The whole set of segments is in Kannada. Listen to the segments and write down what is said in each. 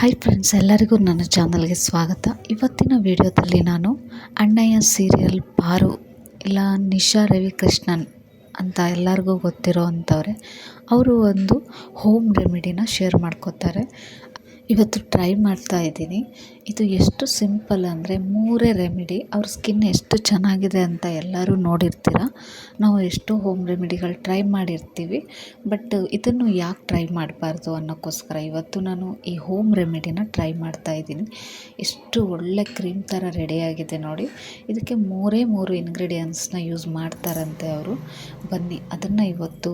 ಹಾಯ್ ಫ್ರೆಂಡ್ಸ್ ಎಲ್ಲರಿಗೂ ನನ್ನ ಚಾನಲ್ಗೆ ಸ್ವಾಗತ. ಇವತ್ತಿನ ವಿಡಿಯೋದಲ್ಲಿ ನಾನು ಅಣ್ಣಯ್ಯ ಸೀರಿಯಲ್ ಪಾರು ಇಲ್ಲ ನಿಶಾ ರವಿಕೃಷ್ಣನ್ ಅಂತ ಎಲ್ಲರಿಗೂ ಗೊತ್ತಿರೋ ಅಂಥವ್ರೆ, ಅವರು ಒಂದು ಹೋಮ್ ರೆಮಿಡಿನ ಶೇರ್ ಮಾಡ್ಕೋತಾರೆ. ಇವತ್ತು ಟ್ರೈ ಮಾಡ್ತಾ ಇದ್ದೀನಿ. ಇದು ಎಷ್ಟು ಸಿಂಪಲ್ ಅಂದರೆ ಮೂರೇ ರೆಮಿಡಿ. ಅವ್ರ ಸ್ಕಿನ್ ಎಷ್ಟು ಚೆನ್ನಾಗಿದೆ ಅಂತ ಎಲ್ಲರೂ ನೋಡಿರ್ತೀರ. ನಾವು ಎಷ್ಟು ಹೋಮ್ ರೆಮಿಡಿಗಳು ಟ್ರೈ ಮಾಡಿರ್ತೀವಿ. ಬಟ್ ಇದನ್ನು ಯಾಕೆ ಟ್ರೈ ಮಾಡಬಾರ್ದು ಅನ್ನೋಕ್ಕೋಸ್ಕರ ಇವತ್ತು ನಾನು ಈ ಹೋಮ್ ರೆಮಿಡಿನ ಟ್ರೈ ಮಾಡ್ತಾ ಇದ್ದೀನಿ. ಎಷ್ಟು ಒಳ್ಳೆ ಕ್ರೀಮ್ ಥರ ರೆಡಿಯಾಗಿದೆ ನೋಡಿ. ಇದಕ್ಕೆ ಮೂರೇ ಮೂರು ಇಂಗ್ರೀಡಿಯೆಂಟ್ಸ್ನ ಯೂಸ್ ಮಾಡ್ತಾರಂತೆ ಅವರು. ಬನ್ನಿ, ಅದನ್ನು ಇವತ್ತು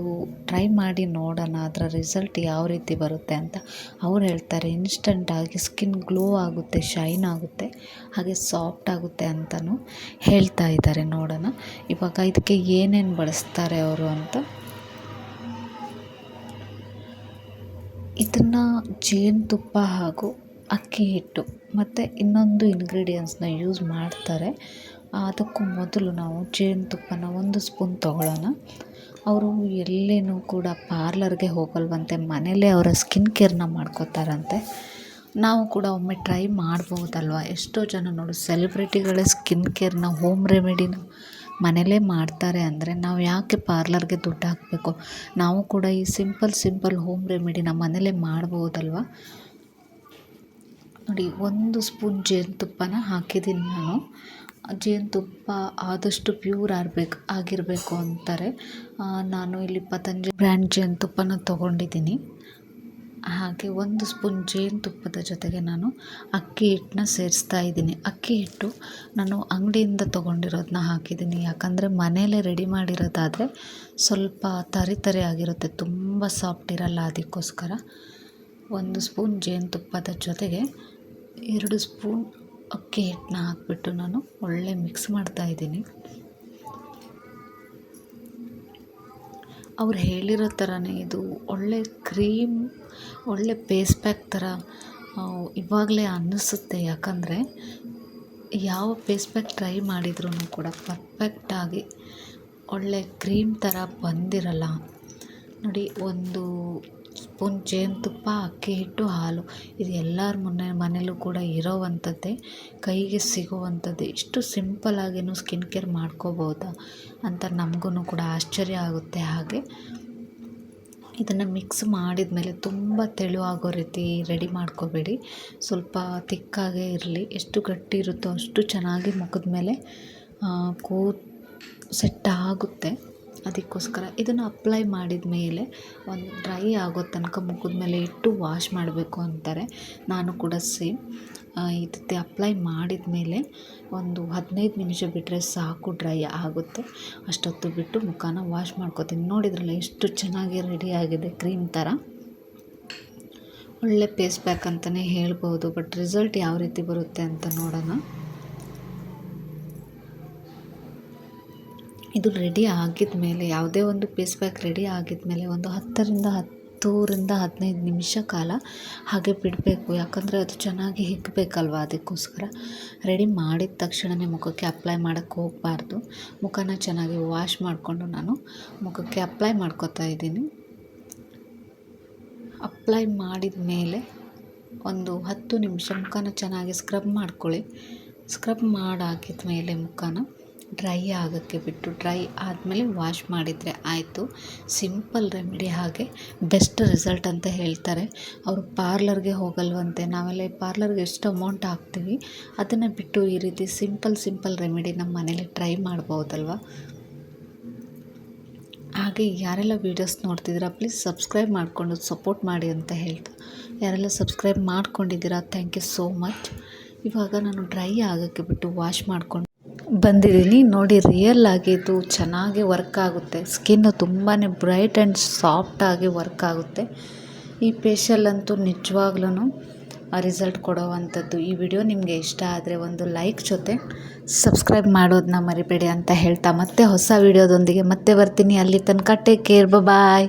ಟ್ರೈ ಮಾಡಿ ನೋಡೋಣ. ಅದರ ರಿಸಲ್ಟ್ ಯಾವ ರೀತಿ ಬರುತ್ತೆ ಅಂತ ಅವ್ರು ಹೇಳ್ತಾರೆ ಇನ್ಸ್ಟಂಟಾಗಿ ಸ್ಕಿನ್ ಗ್ಲೋ ಆಗುತ್ತೆ, ಶೈನ್ ಆಗುತ್ತೆ, ಹಾಗೆ ಸಾಫ್ಟ್ ಆಗುತ್ತೆ ಅಂತಲೂ ಹೇಳ್ತಾ ಇದ್ದಾರೆ ನೋಡೋಣ. ಇವಾಗ ಇದಕ್ಕೆ ಏನೇನು ಬಳಸ್ತಾರೆ ಅವರು ಅಂತ. ಇದನ್ನು ಜೇನುತುಪ್ಪ ಹಾಗೂ ಅಕ್ಕಿ ಹಿಟ್ಟು ಮತ್ತು ಇನ್ನೊಂದು ಇಂಗ್ರೀಡಿಯೆಂಟ್ಸ್ನ ಯೂಸ್ ಮಾಡ್ತಾರೆ. ಅದಕ್ಕೂ ಮೊದಲು ನಾವು ಜೇನುತುಪ್ಪನ ಒಂದು ಸ್ಪೂನ್ ತೊಗೊಳ್ಳೋಣ. ಅವರು ಎಲ್ಲೇನೂ ಕೂಡ ಪಾರ್ಲರ್ಗೆ ಹೋಗಲ್ವಂತೆ ಮನೇಲೇ ಅವರ ಸ್ಕಿನ್ ಕೇರ್ನ ಮಾಡ್ಕೋತಾರಂತೆ. ನಾವು ಕೂಡ ಒಮ್ಮೆ ಟ್ರೈ ಮಾಡ್ಬೋದಲ್ವ? ಎಷ್ಟೋ ಜನ ನೋಡು, ಸೆಲೆಬ್ರಿಟಿಗಳೇ ಸ್ಕಿನ್ ಕೇರ್ನ, ಹೋಮ್ ರೆಮಿಡಿನ ಮನೇಲೇ ಮಾಡ್ತಾರೆ ಅಂದರೆ ನಾವು ಯಾಕೆ ಪಾರ್ಲರ್ಗೆ ದುಡ್ಡು ಹಾಕಬೇಕು? ನಾವು ಕೂಡ ಈ ಸಿಂಪಲ್ ಸಿಂಪಲ್ ಹೋಮ್ ರೆಮಿಡಿನ ಮನೇಲೇ ಮಾಡ್ಬೋದಲ್ವ? ನೋಡಿ, ಒಂದು ಸ್ಪೂನ್ ಜೇನುತುಪ್ಪನ ಹಾಕಿದ್ದೀನಿ ನಾನು. ಜೇನುತುಪ್ಪ ಆದಷ್ಟು ಪ್ಯೂರ್ ಆಗಬೇಕು, ಆಗಿರಬೇಕು ಅಂತಾರೆ. ನಾನು ಇಲ್ಲಿ ಪತಂಜಲಿ ಬ್ರ್ಯಾಂಡ್ ಜೇನುತುಪ್ಪನ ತೊಗೊಂಡಿದ್ದೀನಿ. ಹಾಗೆ ಒಂದು ಸ್ಪೂನ್ ಜೇನುತುಪ್ಪದ ಜೊತೆಗೆ ನಾನು ಅಕ್ಕಿ ಹಿಟ್ಟನ್ನ ಸೇರಿಸ್ತಾ ಇದ್ದೀನಿ. ಅಕ್ಕಿ ಹಿಟ್ಟು ನಾನು ಅಂಗಡಿಯಿಂದ ತೊಗೊಂಡಿರೋದನ್ನ ಹಾಕಿದ್ದೀನಿ. ಯಾಕಂದರೆ ಮನೆಯಲ್ಲೇ ರೆಡಿ ಮಾಡಿರೋದಾದರೆ ಸ್ವಲ್ಪ ತರಿ ತರಿ ಆಗಿರುತ್ತೆ, ತುಂಬ ಸಾಫ್ಟ್ ಇರಲ್ಲ ಅದಕ್ಕೋಸ್ಕರ. ಒಂದು ಸ್ಪೂನ್ ಜೇನುತುಪ್ಪದ ಜೊತೆಗೆ ಎರಡು ಸ್ಪೂನ್ ಅಕ್ಕಿ ಹಿಟ್ಟನ್ನ ಹಾಕಿಬಿಟ್ಟು ನಾನು ಒಳ್ಳೆ ಮಿಕ್ಸ್ ಮಾಡ್ತಾ ಇದ್ದೀನಿ. ಅವ್ರು ಹೇಳಿರೋ ಥರನೇ ಇದು ಒಳ್ಳೆ ಕ್ರೀಮ್ ಒಳ್ಳೆ ಪೇಸ್ಟ್ ಪ್ಯಾಕ್ ಥರ ಇವಾಗಲೇ ಅನ್ನಿಸುತ್ತೆ. ಯಾಕಂದರೆ ಯಾವ ಪೇಸ್ಟ್ ಪ್ಯಾಕ್ ಟ್ರೈ ಮಾಡಿದ್ರೂ ಕೂಡ ಪರ್ಫೆಕ್ಟಾಗಿ ಒಳ್ಳೆ ಕ್ರೀಮ್ ಥರ ಬಂದಿರಲ್ಲ. ನೋಡಿ, ಒಂದು ಸ್ಪೂನ್ ಜೇನುತುಪ್ಪ ಅಕ್ಕಿ ಹಿಟ್ಟು, ಹಾಲು. ಇದು ಎಲ್ಲರ ಮನೆ ಮನೆಯಲ್ಲೂ ಕೂಡ ಇರೋವಂಥದ್ದೇ, ಕೈಗೆ ಸಿಗುವಂಥದ್ದೇ. ಇಷ್ಟು ಸಿಂಪಲ್ಲಾಗಿಯೂ ಸ್ಕಿನ್ ಕೇರ್ ಮಾಡ್ಕೋಬೋದಾ ಅಂತ ನಮಗೂ ಕೂಡ ಆಶ್ಚರ್ಯ ಆಗುತ್ತೆ ಹಾಗೆ. ಇದನ್ನು ಮಿಕ್ಸ್ ಮಾಡಿದ ಮೇಲೆ ತುಂಬ ತೆಳುವಾಗೋ ರೀತಿ ರೆಡಿ ಮಾಡ್ಕೋಬೇಡಿ. ಸ್ವಲ್ಪ ತಿಕ್ಕಾಗೇ ಇರಲಿ. ಎಷ್ಟು ಗಟ್ಟಿ ಇರುತ್ತೋ ಅಷ್ಟು ಚೆನ್ನಾಗಿ ಮುಖದ ಮೇಲೆ ಕೂ, ಸೆಟ್ ಆಗುತ್ತೆ. ಅದಕ್ಕೋಸ್ಕರ ಇದನ್ನು ಅಪ್ಲೈ ಮಾಡಿದ ಮೇಲೆ ಒಂದು ಡ್ರೈ ಆಗೋ ತನಕ ಮುಖದ ಮೇಲೆ ಇಟ್ಟು ವಾಶ್ ಮಾಡಬೇಕು ಅಂತಾರೆ. ನಾನು ಕೂಡ ಸೇಮ್ ಇದು ಅಪ್ಲೈ ಮಾಡಿದ ಮೇಲೆ ಒಂದು ಹದಿನೈದು ನಿಮಿಷ ಬಿಟ್ಟರೆ ಸಾಕು ಡ್ರೈ ಆಗುತ್ತೆ. ಅಷ್ಟೊತ್ತು ಬಿಟ್ಟು ಮುಖನ ವಾಶ್ ಮಾಡ್ಕೋತೀನಿ. ನೋಡಿದ್ರಲ್ಲ ಎಷ್ಟು ಚೆನ್ನಾಗಿ ರೆಡಿ ಆಗಿದೆ ಕ್ರೀಮ್ ಥರ ಒಳ್ಳೆ ಪೇಸ್ ಪ್ಯಾಕ್ ಅಂತಲೇ ಹೇಳ್ಬೋದು ಬಟ್ ರಿಸಲ್ಟ್ ಯಾವ ರೀತಿ ಬರುತ್ತೆ ಅಂತ ನೋಡೋಣ. ಇದು ರೆಡಿ ಆಗಿದ ಮೇಲೆ ಯಾವುದೇ ಒಂದು ಪೀಸ್ ಪ್ಯಾಕ್ ರೆಡಿ ಆಗಿದ ಮೇಲೆ ಒಂದು ಹತ್ತರಿಂದ ಹತ್ತೂರಿಂದ ಹದಿನೈದು ನಿಮಿಷ ಕಾಲ ಹಾಗೆ ಬಿಡಬೇಕು. ಯಾಕಂದರೆ ಅದು ಚೆನ್ನಾಗಿ ಹಿಗ್ಬೇಕಲ್ವ ಅದಕ್ಕೋಸ್ಕರ. ರೆಡಿ ಮಾಡಿದ ತಕ್ಷಣವೇ ಮುಖಕ್ಕೆ ಅಪ್ಲೈ ಮಾಡೋಕ್ಕೆ ಹೋಗಬಾರ್ದು. ಮುಖನ ಚೆನ್ನಾಗಿ ವಾಶ್ ಮಾಡಿಕೊಂಡು ನಾನು ಮುಖಕ್ಕೆ ಅಪ್ಲೈ ಮಾಡ್ಕೊತಾ ಇದ್ದೀನಿ. ಅಪ್ಲೈ ಮಾಡಿದ ಮೇಲೆ ಒಂದು ಹತ್ತು ನಿಮಿಷ ಮುಖನ ಚೆನ್ನಾಗಿ ಸ್ಕ್ರಬ್ ಮಾಡ್ಕೊಳ್ಳಿ. ಸ್ಕ್ರಬ್ ಮಾಡಾಕಿದ ಮೇಲೆ ಮುಖನ ಡ್ರೈ ಆಗೋಕ್ಕೆ ಬಿಟ್ಟು ಡ್ರೈ ಆದಮೇಲೆ ವಾಶ್ ಮಾಡಿದರೆ ಆಯಿತು. ಸಿಂಪಲ್ ರೆಮಿಡಿ ಹಾಗೆ ಬೆಸ್ಟ್ ರಿಸಲ್ಟ್ ಅಂತ ಹೇಳ್ತಾರೆ. ಅವರು ಪಾರ್ಲರ್ಗೆ ಹೋಗಲ್ವಂತೆ. ನಾವೆಲ್ಲ ಪಾರ್ಲರ್ಗೆ ಎಷ್ಟು ಅಮೌಂಟ್ ಹಾಕ್ತೀವಿ, ಅದನ್ನು ಬಿಟ್ಟು ಈ ರೀತಿ ಸಿಂಪಲ್ ಸಿಂಪಲ್ ರೆಮಿಡಿ ನಮ್ಮ ಮನೇಲಿ ಟ್ರೈ ಮಾಡ್ಬೋದಲ್ವ? ಹಾಗೆ ಯಾರೆಲ್ಲ ವೀಡಿಯೋಸ್ ನೋಡ್ತಿದ್ದೀರಾ, ಪ್ಲೀಸ್ ಸಬ್ಸ್ಕ್ರೈಬ್ ಮಾಡಿಕೊಂಡು ಸಪೋರ್ಟ್ ಮಾಡಿ ಅಂತ ಹೇಳ್ತಾ. ಯಾರೆಲ್ಲ ಸಬ್ಸ್ಕ್ರೈಬ್ ಮಾಡ್ಕೊಂಡಿದ್ದೀರಾ, ಥ್ಯಾಂಕ್ ಯು ಸೋ ಮಚ್. ಇವಾಗ ನಾನು ಡ್ರೈ ಆಗೋಕ್ಕೆ ಬಿಟ್ಟು ವಾಶ್ ಮಾಡ್ಕೊಂಡು ಬಂದಿದ್ದೀನಿ. ನೋಡಿ ರಿಯಲ್ ಇದು ಚೆನ್ನಾಗಿ ವರ್ಕ್ ಆಗುತ್ತೆ. ಸ್ಕಿನ್ನು ತುಂಬಾ ಬ್ರೈಟ್ ಆ್ಯಂಡ್ ಸಾಫ್ಟಾಗಿ ವರ್ಕ್ ಆಗುತ್ತೆ. ಈ ಫೇಶಿಯಲ್ ಅಂತೂ ನಿಜವಾಗ್ಲೂ ರಿಸಲ್ಟ್ ಕೊಡೋವಂಥದ್ದು. ಈ ವಿಡಿಯೋ ನಿಮಗೆ ಇಷ್ಟ ಆದರೆ ಒಂದು ಲೈಕ್ ಜೊತೆ ಸಬ್ಸ್ಕ್ರೈಬ್ ಮಾಡೋದನ್ನ ಮರಿಬೇಡಿ ಅಂತ ಹೇಳ್ತಾ ಮತ್ತೆ ಹೊಸ ವಿಡಿಯೋದೊಂದಿಗೆ ಮತ್ತೆ ಬರ್ತೀನಿ. ಅಲ್ಲಿ ತನಕ ಟೇಕ್ ಕೇರ್ ಬಾಯ್